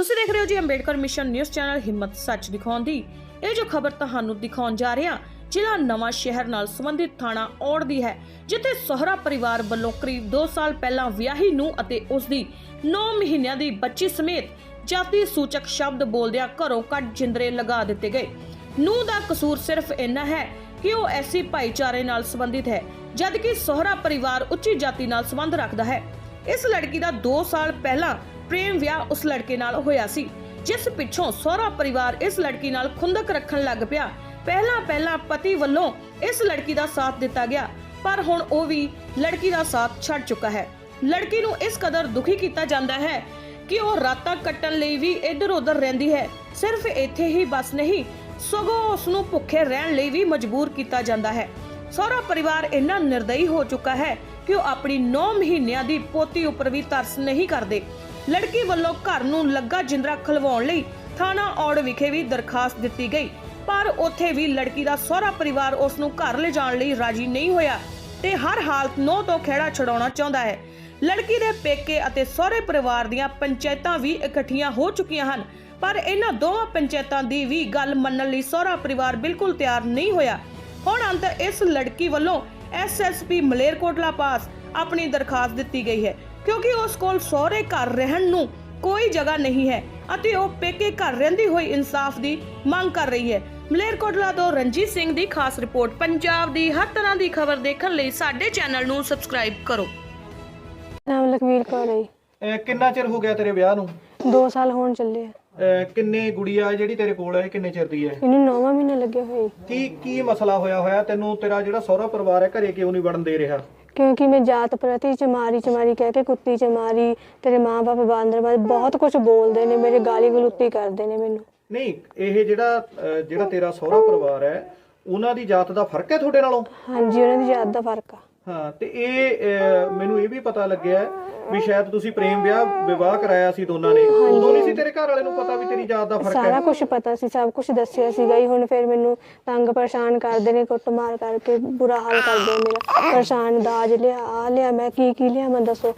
ਤੁਸੀਂ ਦੇਖ ਰਹੇ ਹੋ ਜੀ ਅੰਬੇਡਕਰ ਮਿਸ਼ਨ ਨਿਊਜ਼ ਚੈਨਲ ਹਿੰਮਤ ਸੱਚ ਦਿਖਾਉਣ ਦੀ। ਇਹ ਜੋ ਖਬਰ ਤੁਹਾਨੂੰ ਦਿਖਾਉਣ ਜਾ ਰਹੇ ਹਾਂ ਜ਼ਿਲ੍ਹਾ ਨਵਾਂ ਸ਼ਹਿਰ ਨਾਲ ਸੰਬੰਧਿਤ ਥਾਣਾ ਔੜ ਦੀ ਹੈ, ਜਿੱਥੇ ਸਹੁਰਾ ਪਰਿਵਾਰ ਵੱਲੋਂ ਕਰੀਬ 2 ਸਾਲ ਪਹਿਲਾਂ ਵਿਆਹੀ ਨੂੰ ਅਤੇ ਉਸ ਦੀ 9 ਮਹੀਨਿਆਂ ਦੀ ਬੱਚੀ ਸਮੇਤ ਜਾਤੀ ਸੂਚਕ ਸ਼ਬਦ ਬੋਲਦਿਆਂ ਘਰੋਂ ਕੱਢ ਜਿੰਦਰੇ ਲਗਾ ਦਿੱਤੇ ਗਏ। ਨੂੰ ਦਾ ਕਸੂਰ ਸਿਰਫ ਇੰਨਾ ਹੈ ਕਿ ਉਹ ਐਸੀ ਭਾਈਚਾਰੇ ਨਾਲ ਸੰਬੰਧਿਤ ਹੈ, ਜਦਕਿ ਸਹੁਰਾ ਪਰਿਵਾਰ ਉੱਚੀ ਜਾਤੀ ਨਾਲ ਸੰਬੰਧ ਰੱਖਦਾ ਹੈ। ਇਸ ਲੜਕੀ ਦਾ 2 ਸਾਲ ਪਹਿਲਾਂ ਪ੍ਰੇਮ ਵਿਆਹ ਉਸ ਲੜਕੇ ਨਾਲ ਹੋਇਆ ਸੀ, ਜਿਸ ਪਿੱਛੋਂ ਸਹੁਰਾ ਪਰਿਵਾਰ ਇਸ ਲੜਕੀ ਨਾਲ ਖੁੰਦਕ ਰੱਖਣ ਲੱਗ ਪਿਆ। ਪਹਿਲਾਂ ਪਹਿਲਾਂ ਪਤੀ ਵੱਲੋਂ ਇਸ ਲੜਕੀ ਦਾ ਸਾਥ ਦਿੱਤਾ ਗਿਆ, ਪਰ ਹੁਣ ਉਹ ਵੀ ਲੜਕੀ ਦਾ ਸਾਥ ਛੱਡ ਚੁੱਕਾ ਹੈ। ਲੜਕੀ ਨੂੰ ਇਸ ਕਦਰ ਦੁਖੀ ਕੀਤਾ ਜਾਂਦਾ ਹੈ ਕਿ ਉਹ ਰਾਤਾਂ ਕੱਟਣ ਲਈ ਵੀ ਇੱਧਰ ਉੱਧਰ ਰਹਿੰਦੀ ਹੈ। ਸਿਰਫ ਇੱਥੇ ਹੀ ਬਸ ਨਹੀਂ, ਸਗੋਂ ਉਸ ਨੂੰ ਭੁੱਖੇ ਰਹਿਣ ਲਈ ਵੀ ਮਜਬੂਰ ਕੀਤਾ ਜਾਂਦਾ ਹੈ। ਸਹੁਰਾ ਪਰਿਵਾਰ ਇੰਨਾ ਨਿਰਦਈ ਹੋ ਚੁੱਕਾ ਹੈ ਕਿ ਉਹ ਆਪਣੀ 9 ਮਹੀਨਿਆਂ ਦੀ ਪੋਤੀ ਉੱਪਰ ਵੀ ਤਰਸ ਨਹੀਂ ਕਰਦੇ। ਲੜਕੀ ਵੱਲੋਂ ਘਰ ਨੂੰ ਲੱਗਾ ਜਿੰਦਰਾ ਖਲਵਾਉਣ ਲਈ ਥਾਣਾ ਔੜ ਵਿਖੇ ਵੀ ਦਰਖਾਸਤ ਦਿੱਤੀ ਗਈ। ਪਰ ਉੱਥੇ ਵੀ ਲੜਕੀ ਦਾ ਸਹੁਰਾ ਪਰਿਵਾਰ ਉਸ ਨੂੰ ਘਰ ਲਿਜਾਣ ਲਈ ਰਾਜੀ ਨਹੀਂ ਹੋਇਆ ਤੇ ਹਰ ਹਾਲਤ ਨੋ ਤੋਂ ਖੇੜਾ ਛਡਾਉਣਾ ਚਾਹੁੰਦਾ ਹੈ। ਲੜਕੀ ਦੇ ਪੇਕੇ ਅਤੇ ਸਹੁਰੇ ਪਰਿਵਾਰ ਦੀਆਂ ਪੰਚਾਇਤਾਂ ਵੀ ਇਕੱਠੀਆਂ ਹੋ ਚੁੱਕੀਆਂ ਹਨ, ਪਰ ਇਹਨਾਂ ਦੋਵਾਂ ਪੰਚਾਇਤਾਂ ਦੀ ਵੀ ਗੱਲ ਮੰਨਣ ਲਈ ਸਹੁਰਾ ਪਰਿਵਾਰ ਬਿਲਕੁਲ ਤਿਆਰ ਨਹੀਂ ਹੋਇਆ। ਹੁਣ ਅੰਤ ਇਸ ਲੜਕੀ ਵੱਲੋਂ ਐਸਐਸਪੀ ਮਲੇਰਕੋਟਲਾ ਪਾਸ ਆਪਣੀ ਦਰਖਾਸਤ ਦਿੱਤੀ ਗਈ ਹੈ। ਕਿਉਂਕਿ ਉਸ ਕੋਲ ਸਹੁਰੇ ਘਰ ਰਹਿਣ ਨੂੰ ਕੋਈ ਜਗ੍ਹਾ ਨਹੀਂ ਹੈ ਅਤੇ ਉਹ ਪੇਕੇ ਘਰ ਰਹਿੰਦੀ ਹੋਈ ਇਨਸਾਫ ਦੀ ਮੰਗ ਕਰ ਰਹੀ ਹੈ। ਮਲੇਰਕੋਟਲਾ ਤੋਂ ਰਣਜੀਤ ਸਿੰਘ ਦੀ ਖਾਸ ਰਿਪੋਰਟ। ਪੰਜਾਬ ਦੀ ਹਰ ਤਰ੍ਹਾਂ ਦੀ ਖਬਰ ਦੇਖਣ ਲਈ ਸਾਡੇ ਚੈਨਲ ਨੂੰ ਸਬਸਕ੍ਰਾਈਬ ਕਰੋ। ਨਾਮ ਲਖਵੀਰ ਕੌਰ ਹੈ। ਅਹ ਕਿੰਨਾ ਚਿਰ ਹੋ ਗਿਆ ਤੇਰੇ ਵਿਆਹ ਨੂੰ? ਦੋ ਸਾਲ ਹੋਣ ਚੱਲੇ ਆ। ਅਹ ਕਿੰਨੇ ਗੁੜੀਆ ਜਿਹੜੀ ਤੇਰੇ ਕੋਲ ਹੈ? ਕਿੰਨੇ ਚਿਰ ਦੀ ਹੈ? ਇਹਨੂੰ ਨੌਵਾਂ ਮਹੀਨਾ ਲੱਗਿਆ ਹੋਇਆ। ਕੀ ਕੀ ਮਸਲਾ ਹੋਇਆ ਹੋਇਆ? ਤੈਨੂੰ ਤੇਰਾ ਜਿਹੜਾ ਸਹੁਰਾ ਪਰਿਵਾਰ ਹੈ ਘਰੇ ਕਿਉਂ ਨਹੀਂ ਵੜਨ ਦੇ ਰਿਹਾ? ਕਿਉਂਕਿ ਮੈਂ ਜਾਤ ਪ੍ਰਤੀ ਚਮਾਰੀ ਚਮਾਰੀ ਕਹਿ ਕੇ ਕੁੱਤੀ ਚਮਾਰੀ ਤੇਰੇ ਮਾਂ-ਬਾਪ ਬਾਂਦਰਬਾਦ ਬਹੁਤ ਕੁਝ ਬੋਲਦੇ ਨੇ ਮੇਰੇ ਗਾਲੀ ਗਲੁੱਤੀ ਕਰਦੇ ਨੇ ਮੈਨੂੰ। ਨਹੀਂ ਇਹ ਜਿਹੜਾ ਅਹ ਜਿਹੜਾ ਤੇਰਾ ਸਹੁਰਾ ਪਰਿਵਾਰ ਹੈ ਉਹਨਾਂ ਦੀ ਜਾਤ ਦਾ ਫ਼ਰਕ ਹੈ ਤੁਹਾਡੇ ਨਾਲੋਂ? ਹਾਂਜੀ ਉਹਨਾਂ ਦੀ ਜਾਤ ਦਾ ਫ਼ਰਕ ਆ। ਹਾਂ ਤੇ ਇਹ ਮੈਨੂੰ ਇਹ ਵੀ ਪਤਾ ਲੱਗਿਆ ਵੀ ਸ਼ਾਇਦ ਤੁਸੀਂ ਪ੍ਰੇਮ ਵਿਆਹ ਵਿਵਾਹ ਕਰਾਇਆ ਸੀ ਦੋਨਾਂ ਨੇ। ਉਦੋਂ ਨਹੀਂ ਸੀ ਤੇਰੇ ਘਰ ਵਾਲੇ ਨੂੰ ਪਤਾ ਵੀ ਤੇਰੀ ਜਾਤ ਦਾ ਫ਼ਰਕ ਹੈ? ਸਾਰਾ ਕੁਝ ਪਤਾ ਸੀ ਸਭ ਕੁਝ ਦੱਸਿਆ ਸੀਗਾ ਜੀ। ਹੁਣ ਫਿਰ ਮੈਨੂੰ ਤੰਗ ਪਰੇਸ਼ਾਨ ਕਰਦੇ ਨੇ ਕੁੱਟਮਾਰ ਕਰਕੇ ਬੁਰਾ ਹਾਲ ਕਰਦੇ ਮੇਰਾ। ਪਰੇਸ਼ਾਨ ਦਾਜ ਲਿਆ ਆ ਲਿਆ ਮੈਂ ਕੀ ਕੀ ਲਿਆ ਮੈਂ ਦੱਸੋ।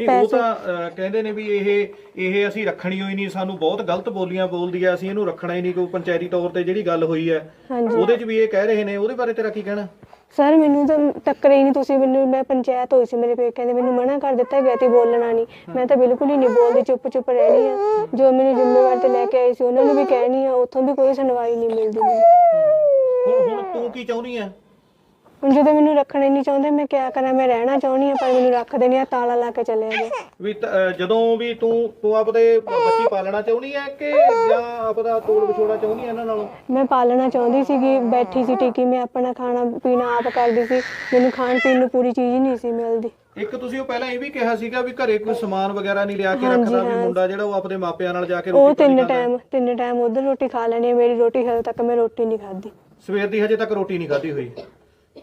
ਨਹੀਂ ਉਹ ਤਾਂ ਕਹਿੰਦੇ ਨੇ ਵੀ ਇਹ ਇਹ ਅਸੀਂ ਰੱਖਣੀ ਹੋਈ ਨਹੀਂ ਸਾਨੂੰ ਬਹੁਤ ਗਲਤ ਬੋਲੀਆਂ ਬੋਲਦੀ ਆ ਅਸੀਂ ਇਹਨੂੰ ਰੱਖਣਾ ਹੀ ਨਹੀਂ ਕੋਈ ਪੰਚਾਇਤੀ ਤੌਰ ਤੇ ਜਿਹੜੀ ਗੱਲ ਹੋਈ ਹੈ। ਉਹਦੇ 'ਚ ਵੀ ਇਹ ਕਹਿ ਰਹੇ ਨੇ ਉਹਦੇ ਬਾਰੇ ਤੇਰਾ ਕੀ ਕਹਿਣਾ? ਸਰ ਮੈਨੂੰ ਤਾਂ ਟੱਕਰੇ ਹੀ ਨਹੀਂ ਤੁਸੀਂ ਮੈਨੂੰ ਮੈਂ ਪੰਚਾਇਤ ਹੋਈ ਸੀ ਮੇਰੇ ਪੇਕਿਆਂ ਦੇ ਮੈਨੂੰ ਮਨਾ ਕਰ ਦਿੱਤਾ ਗਿਆ ਤੇ ਬੋਲਣਾ ਨਹੀਂ। ਮੈਂ ਤਾਂ ਬਿਲਕੁਲ ਹੀ ਨਹੀਂ ਬੋਲਦੀ ਚੁੱਪ ਚੁੱਪ ਰਹਿਣੀ ਆ। ਜੋ ਮੈਨੂੰ ਜ਼ਿੰਮੇਵਾਰ ਤੇ ਲੈ ਕੇ ਆਏ ਸੀ ਉਹਨਾਂ ਨੂੰ ਵੀ ਕਹਿਣੀ ਆ ਉੱਥੋਂ ਵੀ ਕੋਈ ਸੁਣਵਾਈ ਨਹੀਂ ਮਿਲਦੀ। ਹੁਣ ਹੁਣ ਤੂੰ ਕੀ ਚਾਹੁੰਦੀ ਆ? ਹੁਣ ਜਦੋਂ ਮੈਨੂੰ ਰੱਖਣੇ ਨਹੀਂ ਚਾਹੁੰਦੇ ਮੈਂ ਕਿਆ ਕਰਾਂ? ਮੈਂ ਰਹਿਣਾ ਚਾਹੁੰਦੀ ਆ ਪਰ ਮੈਨੂੰ ਰੱਖਦੇ ਨਹੀਂ ਆ ਤਾਲਾ ਲਾ ਕੇ ਚਲੇ ਗਏ ਵੀ ਤ- ਅਹ, ਜਦੋਂ ਵੀ ਤੂੰ ਤੂੰ ਆਪਦੇ ਬੱਚੀ ਪਾਲਣਾ ਚਾਹੁੰਦੀ ਆ ਕਿ ਜਾਂ ਆਪਦਾ ਤੋੜ ਵਿਛੋੜਾ ਚਾਹੁੰਦੀ ਆ ਇਹਨਾਂ ਨਾਲੋਂ? ਮੈਂ ਪਾਲਣਾ ਚਾਹੁੰਦੀ ਸੀਗੀ ਬੈਠੀ ਸੀ ਟਿਕੀ ਮੈਂ ਆਪਣਾ ਖਾਣਾ ਪੀਣਾ ਆਪ ਕਰਦੀ ਸੀ। ਮੈਨੂੰ ਖਾਣ ਪੀਣ ਨੂੰ ਪੂਰੀ ਚੀਜ਼ ਹੀ ਨਹੀਂ ਸੀ ਮਿਲਦੀ। ਇੱਕ ਤੁਸੀਂ ਉਹ ਪਹਿਲਾਂ ਇਹ ਵੀ ਕਿਹਾ ਸੀਗਾ ਵੀ ਘਰੇ ਕੋਈ ਸਮਾਨ ਵਗੈਰਾ ਨਹੀਂ ਲਿਆ ਕੇ ਰੱਖਦਾ ਵੀ ਮੁੰਡਾ ਜਿਹੜਾ ਉਹ ਆਪਦੇ ਮਾਪਿਆਂ ਨਾਲ ਜਾ ਕੇ ਉਹ ਰੋਟੀ ਪਾਣੀ ਤਿੰਨ ਖਾਂਦਾ। ਟਾਈਮ ਤਿੰਨ ਟਾਈਮ ਉਧਰ ਰੋਟੀ ਖਾ ਲੈਣੀ ਆ ਮੇਰੀ ਰੋਟੀ ਹਜੇ ਤੱਕ ਮੈਂ ਰੋਟੀ ਨਹੀਂ ਖਾਧੀ। ਸਵੇਰ ਦੀ ਹਜੇ ਤੱਕ ਰੋਟੀ ਨਹੀਂ ਖਾਧੀ ਹੋਈ।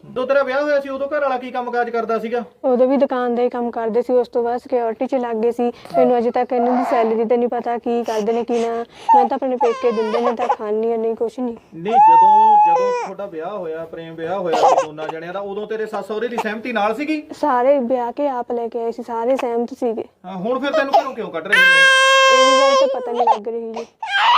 ਜਦੋਂ ਤੇਰਾ ਵਿਆਹ ਹੋਇਆ ਸੀ ਉਦੋਂ ਘਰ ਵਾਲਾ ਕੀ ਕੰਮਕਾਜ ਕਰਦਾ ਸੀਗਾ? ਉਦੋਂ ਵੀ ਦੁਕਾਨ ਦਾ ਹੀ ਕੰਮ ਕਰਦੇ ਸੀ ਉਸ ਤੋਂ ਬਾਅਦ ਸਿਕਿਉਰਿਟੀ 'ਚ ਲੱਗ ਗਏ ਸੀ। ਮੈਨੂੰ ਅਜੇ ਤੱਕ ਇਹਨਾਂ ਦੀ ਸੈਲਰੀ ਦਾ ਨਹੀਂ ਪਤਾ ਕੀ ਕਰਦੇ ਨੇ ਕੀ ਨਾ। ਮੈਂ ਤਾਂ ਆਪਣੇ ਪੇਕੇ ਦਿੰਦੇ ਨੇ ਤਾਂ ਖਾਣੀ ਨਹੀਂ ਕੁਛ ਨਹੀਂ। ਨਹੀਂ ਜਦੋਂ ਜਦੋਂ ਤੁਹਾਡਾ ਵਿਆਹ ਹੋਇਆ ਪ੍ਰੇਮ ਵਿਆਹ ਹੋਇਆ ਸੀ ਦੋਨਾਂ ਜਣਿਆਂ ਦਾ ਉਦੋਂ ਤੇਰੇ ਸੱਸ ਸਹੁਰੇ ਦੀ ਸਹਿਮਤੀ ਨਾਲ ਸੀਗੀ? ਸਾਰੇ ਵਿਆਹ ਕੇ ਆਪ ਲੈ ਕੇ ਆਏ ਸੀ ਸਾਰੇ ਸਹਿਮਤ ਸੀਗੇ। ਹਾਂ, ਹੁਣ ਫਿਰ ਤੈਨੂੰ ਘਰੋਂ ਕਿਉਂ ਕੱਢ ਰਹੇ ਨੇ? ਇਹ ਗੱਲ ਤਾਂ ਪਤਾ ਨਹੀਂ ਲੱਗ ਰਹੀ ਜੀ।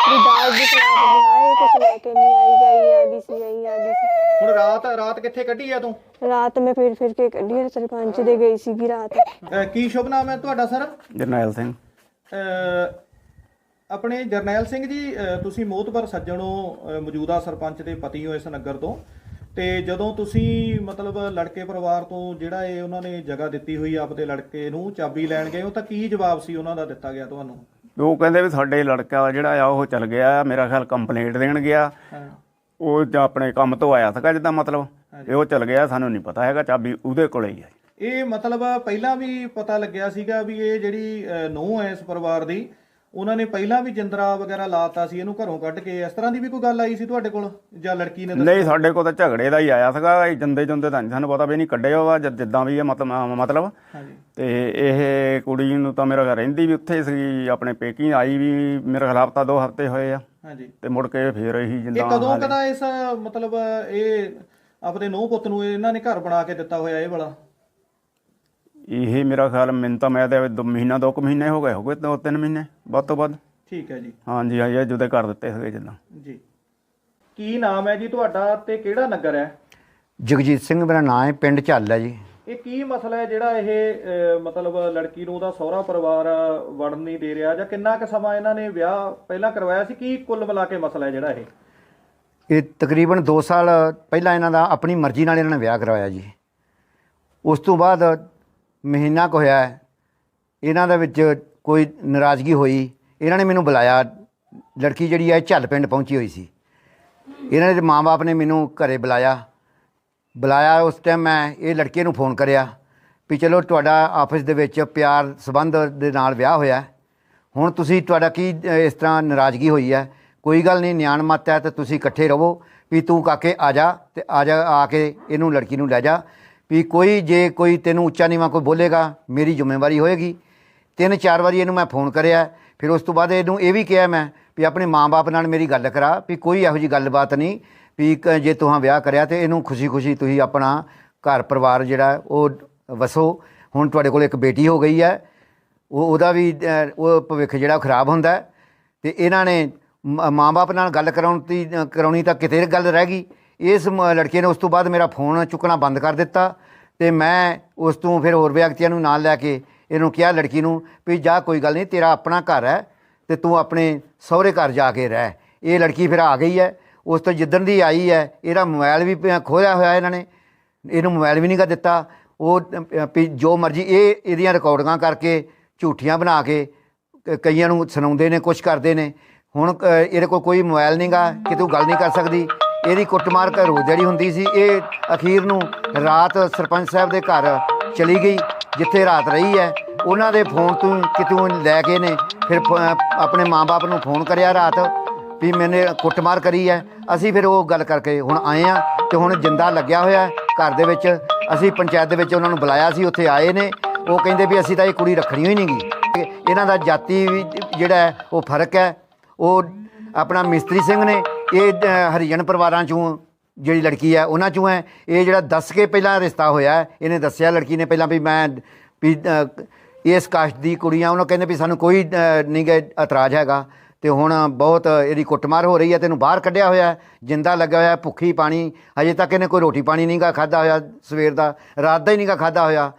ਵੀ ਦਾਜ ਦੇ ਖਿਲਾਫ ਵੀ ਆਏ ਕੁਛ ਲੈ ਕੇ ਨਹੀਂ ਆਈ ਗਈ ਆ ਗਈ ਸੀ ਆਈ ਆ ਗਈ ਸੀ। ਹੁਣ ਰਾਤ ਰਾਤ ਕਿੱਥੇ ਕੱਢੀ ਆ ਤੂੰ? ਰਾਤ ਮੈਂ ਫਿਰ ਫਿਰ ਕੇ ਕੱਢੀ ਸਰਪੰਚ ਦੇ ਗਈ ਸੀਗੀ ਰਾਤ। ਅਹ ਕੀ ਸ਼ੁਭ ਨਾਮ ਹੈ ਤੁਹਾਡਾ ਸਰ? ਜਰਨੈਲ ਸਿੰਘ। ਅਹ ਆਪਣੇ ਜਰਨੈਲ ਸਿੰਘ ਜੀ ਅਹ ਤੁਸੀਂ ਮੋਤਬਰ ਸੱਜਣੋ ਮੌਜੂਦਾ ਸਰਪੰਚ ਦੇ ਪਤੀ ਹੋ ਇਸ ਨਗਰ ਤੋਂ। ਤੇ ਜਦੋਂ ਤੁਸੀਂ ਮਤਲਬ ਲੜਕੇ ਪਰਿਵਾਰ ਤੋਂ ਜਿਹੜਾ ਇਹ ਉਹਨਾਂ ਨੇ ਜਗ੍ਹਾ ਦਿੱਤੀ ਹੋਈ ਆਪਦੇ ਲੜਕੇ ਨੂੰ ਚਾਬੀ ਲੈਣ ਗਏ ਉਹ ਤਾਂ ਕੀ ਜਵਾਬ ਸੀ ਉਹਨਾਂ ਦਾ ਦਿੱਤਾ ਗਿਆ ਤੁਹਾਨੂੰ? ਉਹ ਕਹਿੰਦੇ ਵੀ ਸਾਡੇ ਲੜਕਾ ਜਿਹੜਾ ਆ ਉਹ ਚਲ ਗਿਆ ਮੇਰਾ ਖਿਆਲ ਕੰਪਲੇਂਟ ਦੇਣ ਗਿਆ। ਉਹ ਜਾਂ ਆਪਣੇ ਕੰਮ ਤੋਂ ਆਇਆ ਸੀਗਾ ਜਿੱਦਾਂ ਮਤਲਬ ਇਹ ਉਹ ਚਲ ਗਿਆ ਸਾਨੂੰ ਨਹੀਂ ਪਤਾ ਹੈਗਾ ਚਾਬੀ ਉਹਦੇ ਕੋਲੇ ਹੀ ਹੈ ਇਹ ਮਤਲਬ ਪਹਿਲਾਂ ਵੀ ਪਤਾ ਲੱਗਿਆ ਸੀਗਾ ਵੀ ਇਹ ਜਿਹੜੀ ਨੂੰਹ ਹੈ ਇਸ ਪਰਿਵਾਰ ਦੀ ਉਹਨਾਂ ਨੇ ਪਹਿਲਾਂ ਵੀ ਜਿੰਦਰਾ ਵਗੈਰਾ ਲਾਤਾ ਸੀ ਇਹਨੂੰ ਘਰੋਂ ਕੱਢ ਕੇ ਇਸ ਤਰ੍ਹਾਂ ਦੀ ਵੀ ਕੋਈ ਗੱਲ ਆਈ ਸੀ ਤੁਹਾਡੇ ਕੋਲ? ਜਾਂ ਲੜਕੀ ਨੇ? ਨਹੀਂ ਸਾਡੇ ਕੋਲ ਤਾਂ ਝਗੜੇ ਦਾ ਹੀ ਆਇਆ ਸੀਗਾ ਇਹ ਜੰਦੇ ਜੰਦੇ ਤਾਂ ਨਹੀਂ ਸਾਨੂੰ ਪਤਾ ਵੀ ਨਹੀਂ ਕੱਢਿਆ ਵਾ ਜਦ- ਵੀ ਇਹ ਮਤਲਬ ਮਤਲਬ। ਹਾਂਜੀ। ਤੇ ਇਹ ਕੁੜੀ ਨੂੰ ਤਾਂ ਮੇਰਾ ਰਹਿੰਦੀ ਵੀ ਉੱਥੇ ਸੀ ਆਪਣੇ ਪੇਕੀ ਆਈ ਵੀ ਮੇਰੇ ਖਿਲਾਫ ਤਾਂ ਦੋ ਹਫ਼ਤੇ ਹੋਏ ਆ। ਹਾਂਜੀ। ਤੇ ਮੁੜ ਕੇ ਫੇਰ ਇਹੀ ਇਹ ਜਿੰਦਾ ਕਦੋਂ ਕਦਾ ਇਸ ਮਤਲਬ ਇਹ ਆਪਣੇ ਨੂੰਹ ਪੁੱਤ ਨੂੰ ਇਹਨਾਂ ਨੇ ਘਰ ਬਣਾ ਕੇ ਦਿੱਤਾ ਹੋਇਆ ਇਹ ਵਾਲਾ? ਇਹ ਮੇਰਾ ਖਿਆਲ ਮੈਨੂੰ ਤਾਂ ਮੈਂ ਤੇ ਦੋ ਮਹੀਨਾ ਦੋ ਕੁ ਮਹੀਨੇ ਹੋ ਗਏ ਹੋਗੇ ਦੋ ਤਿੰਨ ਮਹੀਨੇ ਵੱਧ ਤੋਂ ਵੱਧ। ਠੀਕ ਹੈ ਜੀ। ਹਾਂਜੀ ਹਾਂਜੀ ਇਹ ਜੁਦੇ ਕਰ ਦਿੱਤੇ ਸੀਗੇ ਜਿੱਦਾਂ। ਜੀ। ਕੀ ਨਾਮ ਹੈ ਜੀ ਤੁਹਾਡਾ ਤੇ ਕਿਹੜਾ ਨਗਰ ਹੈ? ਜਗਜੀਤ ਸਿੰਘ ਮੇਰਾ ਨਾਮ ਹੈ ਪਿੰਡ ਝੱਲ ਹੈ ਜੀ। ਇਹ ਕੀ ਮਸਲਾ ਹੈ ਜਿਹੜਾ ਇਹ ਮਤਲਬ ਲੜਕੀ ਨੂੰ ਉਹਦਾ ਸਹੁਰਾ ਪਰਿਵਾਰ ਵੜਨ ਨਹੀਂ ਦੇ ਰਿਹਾ ਜਾਂ ਕਿੰਨਾ ਕੁ ਸਮਾਂ ਇਹਨਾਂ ਨੇ ਵਿਆਹ ਪਹਿਲਾਂ ਕਰਵਾਇਆ ਸੀ? ਕੀ ਕੁੱਲ ਮਿਲਾ ਕੇ ਮਸਲਾ ਹੈ ਜਿਹੜਾ ਇਹ? ਇਹ ਤਕਰੀਬਨ 2 ਸਾਲ ਪਹਿਲਾਂ ਇਹਨਾਂ ਦਾ ਆਪਣੀ ਮਰਜ਼ੀ ਨਾਲ ਇਹਨਾਂ ਨੇ ਵਿਆਹ ਕਰਵਾਇਆ ਜੀ। ਉਸ ਤੋਂ ਬਾਅਦ ਮਹੀਨਾ ਕੁ ਹੋਇਆ ਹੈ, ਇਹਨਾਂ ਦੇ ਵਿੱਚ ਕੋਈ ਨਾਰਾਜ਼ਗੀ ਹੋਈ ਇਹਨਾਂ ਨੇ ਮੈਨੂੰ ਬੁਲਾਇਆ ਲੜਕੀ ਜਿਹੜੀ ਹੈ ਝੱਲ ਪਿੰਡ ਪਹੁੰਚੀ ਹੋਈ ਸੀ। ਇਹਨਾਂ ਦੇ ਮਾਂ-ਬਾਪ ਨੇ ਮੈਨੂੰ ਘਰੇ ਬੁਲਾਇਆ। ਬੁਲਾਇਆ ਉਸ ਟਾਈਮ ਮੈਂ ਇਹ ਲੜਕੇ ਨੂੰ ਫੋਨ ਕਰਿਆ ਵੀ ਚਲੋ ਤੁਹਾਡਾ ਆਫਿਸ ਦੇ ਵਿੱਚ ਪਿਆਰ ਸਬੰਧ ਦੇ ਨਾਲ ਵਿਆਹ ਹੋਇਆ ਹੁਣ ਤੁਸੀਂ ਤੁਹਾਡਾ ਕੀ ਇਸ ਤਰ੍ਹਾਂ ਨਾਰਾਜ਼ਗੀ ਹੋਈ ਹੈ? ਕੋਈ ਗੱਲ ਨਹੀਂ ਨਿਆਣ ਮਤ ਹੈ ਤੇ ਤੁਸੀਂ ਇਕੱਠੇ ਰਹੋ ਵੀ ਤੂੰ ਕਾਕੇ ਆ ਜਾ ਤੇ ਆ ਜਾ ਆ ਕੇ ਇਹਨੂੰ ਲੜਕੀ ਨੂੰ ਲੈ ਜਾ। ਵੀ ਕੋਈ ਜੇ ਕੋਈ ਤੈਨੂੰ ਉੱਚਾ ਨੀਵਾਂ ਕੋਈ ਬੋਲੇਗਾ, ਮੇਰੀ ਜ਼ਿੰਮੇਵਾਰੀ ਹੋਏਗੀ। ਤਿੰਨ ਚਾਰ ਵਾਰੀ ਇਹਨੂੰ ਮੈਂ ਫੋਨ ਕਰਿਆ, ਫਿਰ ਉਸ ਤੋਂ ਬਾਅਦ ਇਹਨੂੰ ਇਹ ਵੀ ਕਿਹਾ ਮੈਂ ਵੀ ਆਪਣੇ ਮਾਂ-ਬਾਪ ਨਾਲ ਮੇਰੀ ਗੱਲ ਕਰਾ, ਵੀ ਕੋਈ ਇਹੋ ਜੀ ਗੱਲਬਾਤ ਨਹੀਂ, ਵੀ ਕ- ਜੇ ਤੁਹਾਂ ਵਿਆਹ ਕਰਿਆ ਤੇ ਇਹਨੂੰ ਖੁਸ਼ੀ-ਖੁਸ਼ੀ ਤੁਸੀਂ ਆਪਣਾ ਘਰ ਪਰਿਵਾਰ ਜਿਹੜਾ ਉਹ ਵਸੋ। ਹੁਣ ਤੁਹਾਡੇ ਕੋਲ ਇੱਕ ਬੇਟੀ ਹੋ ਗਈ ਹੈ, ਉਹ ਉਹਦਾ ਵੀ ਉਹ ਭਵਿੱਖ ਜਿਹੜਾ ਉਹ ਖਰਾਬ ਹੁੰਦਾ ਹੈ। ਤੇ ਇਹਨਾਂ ਨੇ ਮ- ਮਾਂ-ਬਾਪ ਨਾਲ ਗੱਲ ਕਰਾਉਣ ਦੀ ਕਰਾਉਣੀ ਤਾਂ ਕਿਤੇ ਗੱਲ ਰਹਿ ਗਈ। ਇਸ ਮ- ਲੜਕੇ ਨੇ ਉਸ ਤੋਂ ਬਾਅਦ ਮੇਰਾ ਫੋਨ ਚੁੱਕਣਾ ਬੰਦ ਕਰ ਦਿੱਤਾ ਤੇ ਮੈਂ ਉਸ ਤੋਂ ਫਿਰ ਹੋਰ ਵਿਅਕਤੀਆਂ ਨੂੰ ਨਾਲ ਲੈ ਕੇ ਇਹਨੂੰ ਕਿਹਾ ਲੜਕੀ ਨੂੰ ਵੀ ਜਾ ਕੋਈ ਗੱਲ ਨਹੀਂ, ਤੇਰਾ ਆਪਣਾ ਘਰ ਹੈ ਤੇ ਤੂੰ ਆਪਣੇ ਸਹੁਰੇ ਘਰ ਜਾ ਕੇ ਰਹਿ। ਇਹ ਲੜਕੀ ਫਿਰ ਆ ਗਈ ਹੈ, ਉਸ ਤੋਂ ਜਿੱਦਣ ਦੀ ਆਈ ਹੈ, ਇਹਦਾ ਮੋਬਾਈਲ ਵੀ ਪ- ਖੋਇਆ ਹੋਇਆ ਇਹਨਾਂ ਨੇ, ਇਹਨੂੰ ਮੋਬਾਈਲ ਵੀ ਨਹੀਂ ਕਰ ਦਿੱਤਾ। ਉਹ ਵੀ ਜੋ ਮਰਜ਼ੀ ਇਹ, ਇਹਦੀਆਂ ਰਿਕਾਰਡਿੰਗਾਂ ਕਰਕੇ ਝੂਠੀਆਂ ਬਣਾ ਕੇ ਕਈਆਂ ਨੂੰ ਸੁਣਾਉਂਦੇ ਨੇ, ਕੁਛ ਕਰਦੇ ਨੇ। ਹੁਣ ਇਹਦੇ ਕੋਲ ਕੋਈ ਮੋਬਾਈਲ ਨਹੀਂਗਾ ਕਿ ਤੂੰ ਗੱਲ ਨਹੀਂ ਕਰ ਸਕਦੀ। ਇਹਦੀ ਕੁੱਟਮਾਰ ਘਰੋਂ ਜਿਹੜੀ ਹੁੰਦੀ ਸੀ, ਇਹ ਅਖੀਰ ਨੂੰ ਰਾਤ ਸਰਪੰਚ ਸਾਹਿਬ ਦੇ ਘਰ ਚਲੀ ਗਈ, ਜਿੱਥੇ ਰਾਤ ਰਹੀ ਹੈ। ਉਹਨਾਂ ਦੇ ਫੋਨ ਤੋਂ ਕਿਤੋਂ ਲੈ ਕੇ ਨੇ, ਫਿਰ ਫ- ਆਪਣੇ ਮਾਪੇ ਨੂੰ ਫੋਨ ਕਰਿਆ ਰਾਤ ਵੀ ਮੈਨੇ ਕੁੱਟਮਾਰ ਕਰੀ ਹੈ। ਅਸੀਂ ਫਿਰ ਉਹ ਗੱਲ ਕਰਕੇ ਹੁਣ ਆਏ ਆ ਤੇ ਹੁਣ ਜਿੰਦਾ ਲੱਗਿਆ ਹੋਇਆ ਘਰ ਦੇ ਵਿੱਚ। ਅਸੀਂ ਪੰਚਾਇਤ ਦੇ ਵਿੱਚ ਉਹਨਾਂ ਨੂੰ ਬੁਲਾਇਆ ਸੀ, ਉੱਥੇ ਆਏ ਨੇ। ਉਹ ਕਹਿੰਦੇ ਵੀ ਅਸੀਂ ਤਾਂ ਇਹ ਕੁੜੀ ਰੱਖਣੀ ਹੋਈ ਨਹੀਂਗੀ। ਇਹਨਾਂ ਦਾ ਜਾਤੀ ਜਿਹੜਾ ਹੈ, ਉਹ ਫ਼ਰਕ ਹੈ। ਉਹ ਆਪਣਾ ਮਿਸਤਰੀ ਸਿੰਘ ਨੇ ਇਹ ਅ, ਹਰੀਜਨ ਪਰਿਵਾਰਾਂ ਚੋਂ ਜਿਹੜੀ ਲੜਕੀ ਹੈ ਉਹਨਾਂ ਚੋਂ ਹੈ। ਇਹ ਜਿਹੜਾ ਦੱਸ ਕੇ ਪਹਿਲਾਂ ਰਿਸ਼ਤਾ ਹੋਇਆ ਹੈ, ਇਹਨੇ ਦੱਸਿਆ ਲੜਕੀ ਨੇ ਪਹਿਲਾਂ ਵੀ ਮੈਂ ਵੀ ਅ, ਇਸ ਕਾਸਟ ਦੀ ਕੁੜੀਆਂ ਉਹਨਾਂ ਕਹਿੰਦੇ ਵੀ ਸਾਨੂੰ ਕੋਈ ਅ, ਨਹੀਂ ਗਾ ਇਤਰਾਜ਼ ਹੈਗਾ। ਤੇ ਹੁਣ ਬਹੁਤ ਇਹਦੀ ਕੁੱਟਮਾਰ ਹੋ ਰਹੀ ਹੈ ਤੈਨੂੰ ਬਾਹਰ ਕੱਢਿਆ ਹੋਇਆ ਹੈ, ਜਿੰਦਾ ਲੱਗਾ ਹੋਇਆ ਹੈ, ਭੁੱਖੀ ਪਾਣੀ। ਹਜੇ ਤੱਕ ਇਹਨੇ ਕੋਈ ਰੋਟੀ ਪਾਣੀ ਨਹੀਂਗਾ ਖਾਦਾ ਹੋਇਆ ਸਵੇਰ ਦਾ। ਰਾਤ ਦਾ ਹੀ ਨਹੀਂਗਾ ਖਾਦਾ ਹੋਇਆ।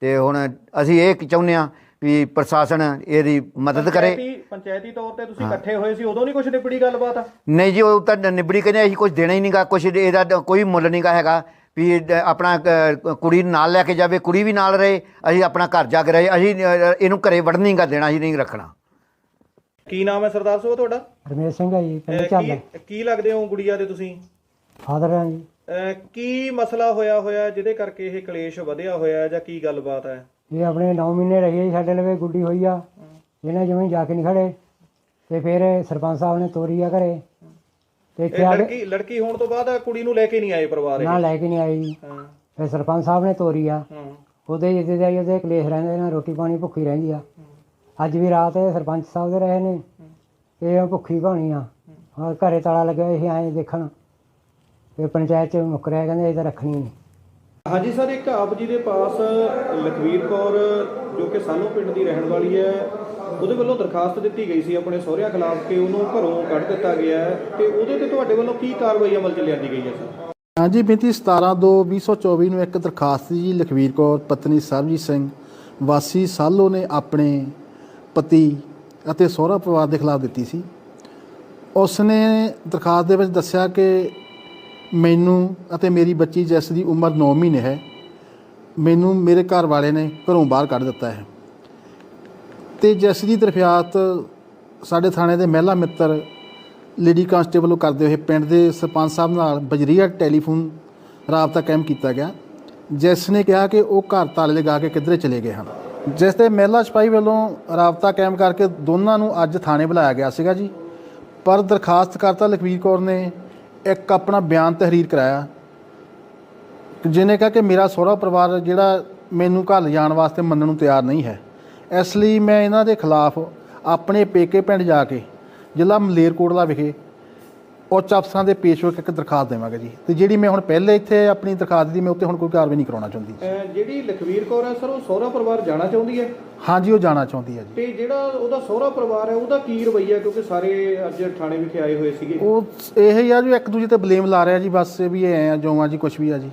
ਤੇ ਹੁਣ ਅਸੀਂ ਇਹ ਚਾਹੁੰਦੇ ਹਾਂ ਵੀ ਪ੍ਰਸ਼ਾਸਨ ਇਹਦੀ ਮਦਦ ਕਰੇ। ਪੰਚਾਇਤੀ ਪੰਚਾਇਤੀ ਤੌਰ ਤੇ ਤੁਸੀਂ ਇਕੱਠੇ ਹੋਏ ਸੀ ਉਦੋਂ ਨਹੀਂ ਕੁਝ ਨਿਬੜੀ ਗੱਲਬਾਤ? ਨਹੀਂ ਜੀ ਉਹ ਤਾਂ ਨਿਬੜੀ ਕਹਿੰਦੇ ਅਸੀਂ ਕੁਝ ਦੇਣਾ ਹੀ ਨਹੀਂਗਾ ਕੁਝ ਇਹਦਾ ਕੋਈ ਮੁੱਲ ਨਹੀਂਗਾ ਹੈਗਾ ਵੀ ਆਪਣਾ ਕੁੜੀ ਨਾਲ ਲੈ ਕੇ ਜਾਵੇ ਕੁੜੀ ਵੀ ਨਾਲ ਰਹੇ ਅਸੀਂ ਆਪਣਾ ਘਰ ਜਾ ਕੇ ਰਹੇ ਅਸੀਂ ਇਹਨੂੰ ਘਰੇ ਵੜਨ ਨਹੀਂਗਾ ਦੇਣਾ ਅਸੀਂ ਨਹੀਂ ਰੱਖਣਾ। ਕੀ ਨਾਮ ਹੈ ਸਰਦਾਰ ਸਾਹਿਬ ਤੁਹਾਡਾ? ਰਮੇਸ਼ ਸਿੰਘ ਹੈ ਜੀ ਪਿੰਡ ਚੱਲ ਕੀ ਲੱਗਦੇ ਹੋ ਗੁੜੀਆ ਦੇ ਤੁਸੀਂ? ਫਾਦਰ ਹੈ ਜੀ। ਕੀ ਮਸਲਾ ਹੋਇਆ ਹੋਇਆ ਜਿਹਦੇ ਕਰਕੇ ਇਹ ਕਲੇਸ਼ ਵਧਿਆ ਹੋਇਆ ਹੈ ਜਾਂ ਕੀ ਗੱਲਬਾਤ ਹੈ? ਇਹ ਆਪਣੇ 9 ਮਹੀਨੇ ਰਹੀ ਸਾਡੇ ਲਵੇ ਗੁੱਡੀ ਹੋਈ ਆ ਇਹਨੇ ਜਿਵੇਂ ਜਾ ਕੇ ਨਹੀਂ ਖੜੇ। ਤੇ ਫਿਰ ਸਰਪੰਚ ਸਾਹਿਬ ਨੇ ਤੋਰੀ ਆ ਘਰੇ। ਤੇ ਇੱਥੇ ਇਹ ਆ ਕੇ ਲੜਕੀ ਲੜਕੀ ਹੋਣ ਤੋਂ ਬਾਅਦ ਕੁੜੀ ਨੂੰ ਲੈ ਕੇ ਨਹੀਂ ਆਏ ਪਰਿਵਾਰ ਇਹ? ਨਾ ਲੈ ਕੇ ਨਹੀਂ ਆਈ। ਹਾਂ। ਫਿਰ ਸਰਪੰਚ ਸਾਹਿਬ ਨੇ ਤੋਰੀ ਆ। ਹਾਂ। ਉਹਦੇ ਜਿੱਦੇ ਦਾ ਹੀ ਉਹਦੇ ਕਲੇਸ਼ ਰਹਿੰਦੇ ਨੇ ਰੋਟੀ ਪਾਣੀ ਭੁੱਖੀ ਰਹਿੰਦੀ ਆ। ਅੱਜ ਵੀ ਰਾਤ ਇਹ ਸਰਪੰਚ ਸਾਹਿਬ ਦੇ ਰਹੇ ਨੇ। ਤੇ ਉਹ ਭੁੱਖੀ ਭਾਣੀ ਆ। ਔਰ ਘਰੇ ਤਾਲਾ ਲੱਗਿਆ ਸੀ ਆਏ ਦੇਖਣ। ਤੇ ਪੰਚਾਇਤ ਚ ਮੁੱਕਰਿਆ ਕਹਿੰਦੇ ਇਹ ਤਾਂ ਰੱਖਣੀ ਨਹੀਂ ਹਾਂਜੀ ਸਰ, ਇੱਕ ਆਪ ਜੀ ਦੇ ਪਾਸ ਲਖਵੀਰ ਕੌਰ, ਜੋ ਕਿ ਸਾਲੋ ਪਿੰਡ ਦੀ ਰਹਿਣ ਵਾਲੀ ਹੈ, ਉਹਦੇ ਵੱਲੋਂ ਦਰਖਾਸਤ ਦਿੱਤੀ ਗਈ ਸੀ ਆਪਣੇ ਸਹੁਰਿਆਂ ਖਿਲਾਫ ਕਿ ਉਹਨੂੰ ਘਰੋਂ ਕੱਢ ਦਿੱਤਾ ਗਿਆ ਹੈ ਤੇ ਉਹਦੇ ਤੇ ਤੁਹਾਡੇ ਵੱਲੋਂ ਕੀ ਕਾਰਵਾਈ ਅਮਲ ਚ ਲਿਆਂਦੀ ਗਈ ਹੈ ਸਰ? ਹਾਂਜੀ, ਮਿਤੀ 17/2/2024 ਨੂੰ ਇੱਕ ਦਰਖਾਸਤ ਜੀ ਲਖਵੀਰ ਕੌਰ, ਪਤਨੀ ਸਰਬਜੀਤ ਸਿੰਘ, ਵਾਸੀ ਸਾਲੋ ਨੇ ਆਪਣੇ ਪਤੀ ਅਤੇ ਸਹੁਰਾ ਪਰਿਵਾਰ ਦੇ ਖਿਲਾਫ ਦਿੱਤੀ ਸੀ। ਉਸ ਨੇ ਦਰਖਾਸਤ ਦੇ ਵਿੱਚ ਦੱਸਿਆ ਕਿ ਮੈਨੂੰ ਅਤੇ ਮੇਰੀ ਬੱਚੀ ਜੈਸ ਦੀ ਉਮਰ 9 ਮਹੀਨੇ ਹੈ, ਮੈਨੂੰ ਮੇਰੇ ਘਰ ਵਾਲੇ ਨੇ ਘਰੋਂ ਬਾਹਰ ਕੱਢ ਦਿੱਤਾ ਹੈ। ਤੇ ਜਿਸ ਦੀ ਦਰਖਾਸਤ ਸਾਡੇ ਥਾਣੇ ਦੇ ਮਹਿਲਾ ਮਿੱਤਰ ਲੇਡੀ ਕਾਂਸਟੇਬਲ ਨੂੰ ਕਰਦੇ ਹੋਏ ਪਿੰਡ ਦੇ ਸਰਪੰਚ ਸਾਹਿਬ ਨਾਲ ਬਜਰੀਆ ਟੈਲੀਫੋਨ ਰਾਬਤਾ ਕਾਇਮ ਕੀਤਾ ਗਿਆ। ਜਿਸ ਨੇ ਕਿਹਾ ਕਿ ਉਹ ਘਰ ਤਾਲੇ ਲਗਾ ਕੇ ਕਿੱਧਰੇ ਚਲੇ ਗਏ ਹਨ। ਜਿਸ ਤੇ ਮਹਿਲਾ ਸਿਪਾਹੀ ਵੱਲੋਂ ਰਾਬਤਾ ਕਾਇਮ ਕਰਕੇ ਦੋਨਾਂ ਨੂੰ ਅੱਜ ਥਾਣੇ ਬੁਲਾਇਆ ਗਿਆ ਸੀਗਾ ਜੀ। ਪਰ ਦਰਖਾਸਤਕਰਤਾ ਲਖਵੀਰ ਕੌਰ ਨੇ ਇੱਕ ਆਪਣਾ ਬਿਆਨ ਤਹਿਰੀਰ ਕਰਾਇਆ। ਜਿਹਨੇ ਕਿਹਾ ਕਿ ਮੇਰਾ ਸਹੁਰਾ ਪਰਿਵਾਰ ਜਿਹੜਾ ਮੈਨੂੰ ਘਰ ਲਿਜਾਣ ਵਾਸਤੇ ਮੰਨਣ ਨੂੰ ਤਿਆਰ ਨਹੀਂ ਹੈ। ਇਸ ਲਈ ਮੈਂ ਇਹਨਾਂ ਦੇ ਖਿਲਾਫ ਆਪਣੇ ਪੇਕੇ ਪਿੰਡ ਜਾ ਕੇ ਜ਼ਿਲ੍ਹਾ ਮਲੇਰਕੋਟਲਾ ਵਿਖੇ ਉੱਚ ਅਫਸਰਾਂ ਦੇ ਪੇਸ਼ ਹੋ ਕੇ ਇੱਕ ਦਰਖਾਸਤ ਦੇਵਾਂਗਾ ਜੀ। ਤੇ ਜਿਹੜੀ ਮੈਂ ਹੁਣ ਪਹਿਲੇ ਇੱਥੇ ਆਪਣੀ ਦਰਖਾਸਤ ਦੀ ਮੈਂ ਉੱਤੇ ਹੁਣ ਕੋਈ ਕਾਰਵਾਈ ਨਹੀਂ ਕਰਾਉਣਾ ਚਾਹੁੰਦੀ। ਅਹ ਜਿਹੜੀ ਲਖਵੀਰ ਕੌਰ ਹੈ ਸਰ ਉਹ ਸਹੁਰਾ ਪਰਿਵਾਰ ਜਾਣਾ ਚਾਹੁੰਦੀ ਹੈ? ਹਾਂਜੀ ਉਹ ਜਾਣਾ ਚਾਹੁੰਦੀ ਹੈ ਜੀ। ਤੇ ਜਿਹੜਾ ਉਹਦਾ ਸਹੁਰਾ ਪਰਿਵਾਰ ਹੈ ਉਹਦਾ ਕੀ ਰਵੱਈਆ ਕਿਉਂਕਿ ਸਾਰੇ ਅੱਜ ਥਾਣੇ ਵਿਖੇ ਆਏ ਹੋਏ ਸੀਗੇ। ਉਹ ਇਹ ਹੀ ਆ ਜੋ ਇੱਕ ਦੂਜੇ ਤੇ ਬਲੇਮ ਲਾ ਰਿਹਾ ਜੀ ਬਸ ਵੀ ਇਹ ਐ ਆ ਜੋ ਆ ਜੀ ਕੁਝ ਵੀ ਆ ਜੀ।